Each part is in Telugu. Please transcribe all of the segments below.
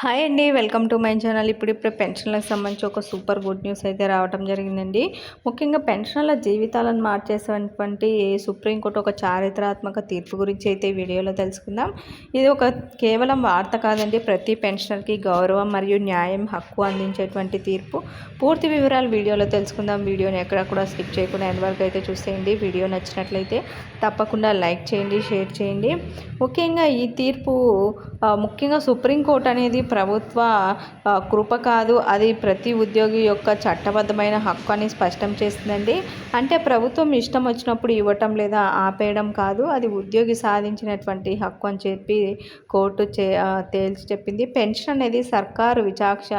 హాయ్ అండి వెల్కమ్ టు మై ఛానల్. ఇప్పుడు ఇప్పుడు పెన్షన్లకు సంబంధించి ఒక సూపర్ గుడ్ న్యూస్ అయితే రావడం జరిగిందండి. ముఖ్యంగా పెన్షన్ల జీవితాలను మార్చేసినటువంటి సుప్రీంకోర్టు ఒక చారిత్రాత్మక తీర్పు గురించి అయితే వీడియోలో తెలుసుకుందాం. ఇది ఒక కేవలం వార్త కాదండి ప్రతి పెన్షనర్కి గౌరవం మరియు న్యాయం హక్కు అందించేటువంటి తీర్పు. పూర్తి వివరాలు వీడియోలో తెలుసుకుందాం. వీడియోని ఎక్కడ కూడా స్కిప్ చేయకుండా ఎండ్ వరకు అయితే చూసేయండి. వీడియో నచ్చినట్లయితే తప్పకుండా లైక్ చేయండి షేర్ చేయండి. ముఖ్యంగా ఈ తీర్పు ముఖ్యంగా సుప్రీంకోర్టు అనేది ప్రభుత్వ కృప కాదు. అది ప్రతి ఉద్యోగి యొక్క చట్టబద్ధమైన హక్కు అని స్పష్టం చేస్తుందండి. అంటే ప్రభుత్వం ఇష్టం వచ్చినప్పుడు ఇవ్వటం లేదా ఆపేయడం కాదు. అది ఉద్యోగి సాధించినటువంటి హక్కు అని చెప్పి కోర్టు చే తేల్చి చెప్పింది. పెన్షన్ అనేది సర్కారు విచాక్ష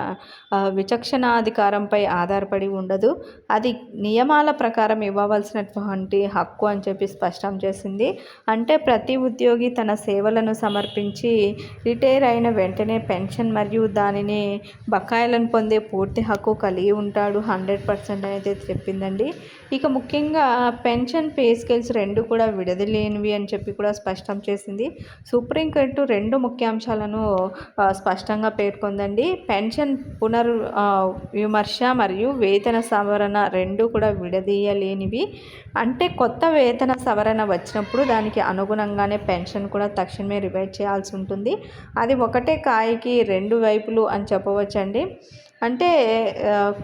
విచక్షణాధికారంపై ఆధారపడి ఉండదు. అది నియమాల ప్రకారం ఇవ్వవలసినటువంటి హక్కు అని చెప్పి స్పష్టం చేసింది. అంటే ప్రతి ఉద్యోగి తన సేవలను సమర్పించి రిటైర్ అయిన వెంటనే పెన్షన్ మరియు దానిని బకాయిలను పొందే పూర్తి హక్కు కలిగి ఉంటాడు. హండ్రెడ్ పర్సెంట్ అయితే చెప్పిందండి. ఇక ముఖ్యంగా పెన్షన్ పే స్కేల్స్ రెండు కూడా విడదలేనివి అని చెప్పి కూడా స్పష్టం చేసింది. సుప్రీంకోర్టు రెండు ముఖ్యాంశాలను స్పష్టంగా పేర్కొందండి. పెన్షన్ పునర్ విమర్శ మరియు వేతన సవరణ రెండు కూడా విడదీయలేనివి. అంటే కొత్త వేతన సవరణ వచ్చినప్పుడు దానికి అనుగుణంగానే పెన్షన్ కూడా తక్షణమే రివైజ్ చేయాల్సి ఉంటుంది. అది ఒకటే కాయకి రెండు వైపులు అని చెప్పవచ్చండి. అంటే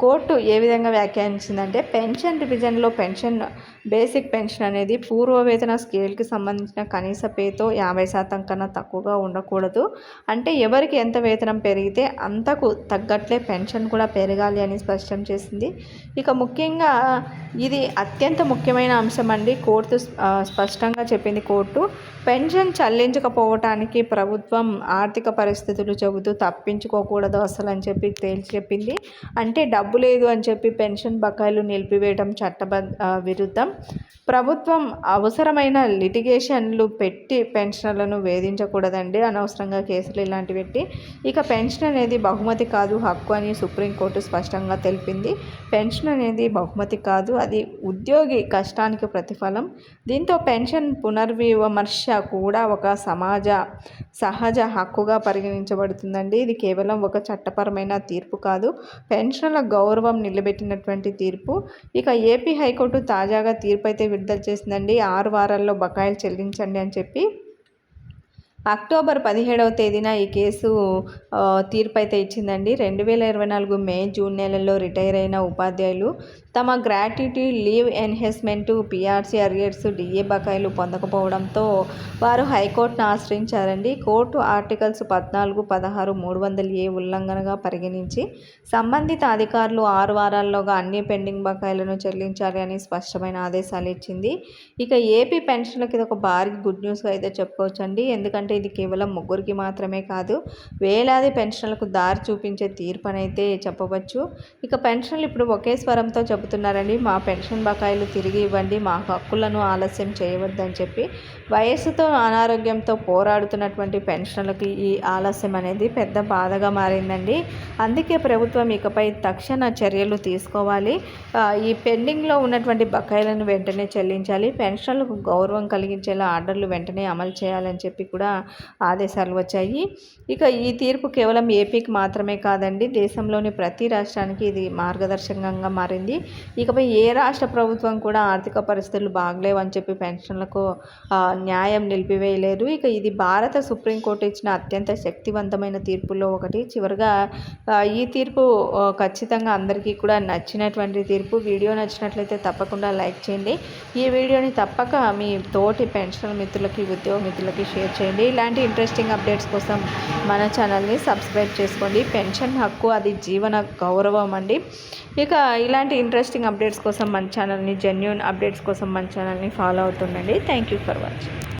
కోర్టు ఏ విధంగా వ్యాఖ్యానించిందంటే పెన్షన్ డివిజన్లో పెన్షన్ బేసిక్ పెన్షన్ అనేది పూర్వ వేతన స్కేల్కి సంబంధించిన కనీస పేతో యాభై శాతం కన్నా తక్కువగా ఉండకూడదు. అంటే ఎవరికి ఎంత వేతనం పెరిగితే అంతకు తగ్గట్లే పెన్షన్ కూడా పెరగాలి అని స్పష్టం చేసింది. ఇక ముఖ్యంగా ఇది అత్యంత ముఖ్యమైన అంశం అండి. కోర్టు స్పష్టంగా చెప్పింది కోర్టు పెన్షన్ చెల్లించకపోవటానికి ప్రభుత్వం ఆర్థిక పరిస్థితులు చెబుతూ తప్పించుకోకూడదు అసలు అని చెప్పి తేల్చి చెప్పింది. అంటే డబ్బు లేదు అని చెప్పి పెన్షన్ బకాయిలు నిలిపివేయడం చట్టబద్ధ విరుద్ధం. ప్రభుత్వం అవసరమైన లిటిగేషన్లు పెట్టి పెన్షన్లను వేధించకూడదండి. అనవసరంగా కేసులు ఇలాంటివి పెట్టి. ఇక పెన్షన్ అనేది బహుమతి కాదు హక్కు అని సుప్రీంకోర్టు స్పష్టంగా తెలిపింది. పెన్షన్ అనేది బహుమతి కాదు. అది ఉద్యోగి కష్టానికి ప్రతిఫలం. దీంతో పెన్షన్ పునర్విమర్శ కూడా ఒక సమాజ సహజ హక్కుగా పరిగణించబడుతుందండి. ఇది కేవలం ఒక చట్టపరమైన తీర్పు కాదు. కాదు. పెన్షన్ల గౌరవం నిలబెట్టినటువంటి తీర్పు. ఇక ఏపీ హైకోర్టు తాజాగా తీర్పు అయితే విడుదల చేసిందండి. ఆరు వారాల్లో బకాయిలు చెల్లించండి అని చెప్పి అక్టోబర్ పదిహేడవ తేదీన ఈ కేసు తీర్పు అయితే ఇచ్చిందండి. రెండు వేల ఇరవై నాలుగు మే జూన్ నెలల్లో రిటైర్ అయిన ఉపాధ్యాయులు తమ gratuity leave encashment PRC arrears DA బకాయిలు పొందకపోవడంతో వారు హైకోర్టును ఆశ్రయించారండి. కోర్టు ఆర్టికల్స్ పద్నాలుగు పదహారు మూడు వందల ఏ ఉల్లంఘనగా పరిగణించి సంబంధిత అధికారులు ఆరు వారాల్లోగా అన్ని పెండింగ్ బకాయిలను చెల్లించాలి అని స్పష్టమైన ఆదేశాలు ఇచ్చింది. ఇక ఏపీ పెన్షన్లకి ఇది ఒక భారీ గుడ్ న్యూస్గా అయితే చెప్పుకోవచ్చండి. ఎందుకంటే ఇది కేవలం ముగ్గురికి మాత్రమే కాదు వేలాది పెన్షన్లకు దారి చూపించే తీర్పు అయితే చెప్పవచ్చు. ఇక పెన్షన్లు ఇప్పుడు ఒకే స్వరంతో చెబుతున్నారండి మా పెన్షన్ బకాయిలు తిరిగి ఇవ్వండి మా హక్కులను ఆలస్యం చేయవద్దని చెప్పి వయస్సుతో అనారోగ్యంతో పోరాడుతున్నటువంటి పెన్షన్లకు ఈ ఆలస్యం అనేది పెద్ద బాధగా మారిందండి. అందుకే ప్రభుత్వం ఇకపై తక్షణ చర్యలు తీసుకోవాలి. ఈ పెండింగ్లో ఉన్నటువంటి బకాయిలను వెంటనే చెల్లించాలి. పెన్షన్లకు గౌరవం కలిగించేలా ఆర్డర్లు వెంటనే అమలు చేయాలని చెప్పి కూడా ఆదేశాలు వచ్చాయి ఇక ఈ తీర్పు కేవలం ఏపీకి మాత్రమే కాదండి దేశంలోని ప్రతి రాష్ట్రానికి ఇది మార్గదర్శకంగా మారింది. ఇకపై ఏ రాష్ట్ర ప్రభుత్వం కూడా ఆర్థిక పరిస్థితులు బాగలేవని చెప్పి పెన్షన్లకు న్యాయం నిలిపివేయలేదు. ఇక ఇది భారత సుప్రీంకోర్టు ఇచ్చిన అత్యంత శక్తివంతమైన తీర్పుల్లో ఒకటి. చివరిగా ఈ తీర్పు ఖచ్చితంగా అందరికీ కూడా నచ్చినటువంటి తీర్పు. వీడియో నచ్చినట్లయితే తప్పకుండా లైక్ చేయండి. ఈ వీడియోని తప్పక మీ తోటి పెన్షన్ మిత్రులకి ఉద్యోగ మిత్రులకి షేర్ చేయండి. ఇలాంటి ఇంట్రెస్టింగ్ అప్డేట్స్ కోసం మన ఛానల్ని సబ్స్క్రైబ్ చేసుకోండి. పెన్షన్ హక్కు అది జీవన గౌరవం అండి. ఇక ఇలాంటి ఇంట్రెస్టింగ్ అప్డేట్స్ కోసం మన ఛానల్ని జెన్యున్ అప్డేట్స్ కోసం మన ఛానల్ని follow అవుతుండండి. Thank you for watching